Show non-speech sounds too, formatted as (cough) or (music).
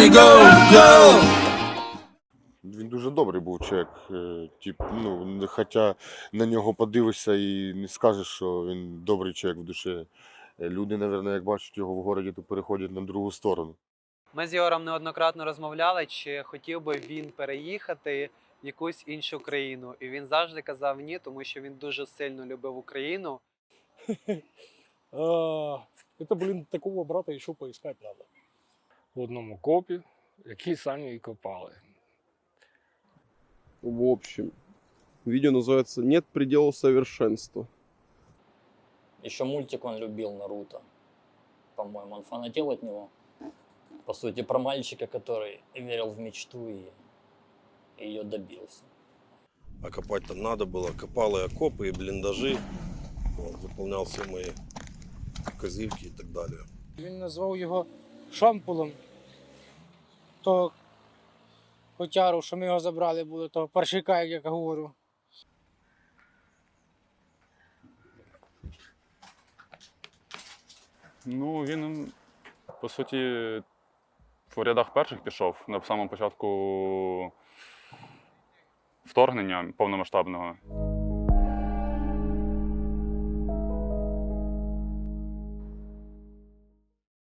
Johnny go, go. Він дуже добрий був чек. е, Тип, ну, хоча на нього подивишся і не скажеш, що він добрий чек в душі. Е, Люди, мабуть, як бачать його в городі, то переходять на другу сторону. Ми з Єгором неоднократно розмовляли, чи хотів би він переїхати в якусь іншу країну. І він завжди казав ні, тому що він дуже сильно любив Україну. (laughs) Это, блин, такого брата еще поискать надо. в одному копі, які самі і копали. В общем, видео называется «Нет предела совершенству». Еще мультик он любил Наруто. По-моему, он фанател от него. По сути, про мальчика, который верил в мечту и ее добился. А копать там надо было. Копал и окопы, и блиндажи. Вот, выполнял все мои козивки и так далее. Він назвав його шампулом. То котяру, що ми його забрали, було, того паршика, як я говорю. Ну, він, по суті, в рядах перших пішов на самому початку вторгнення повномасштабного.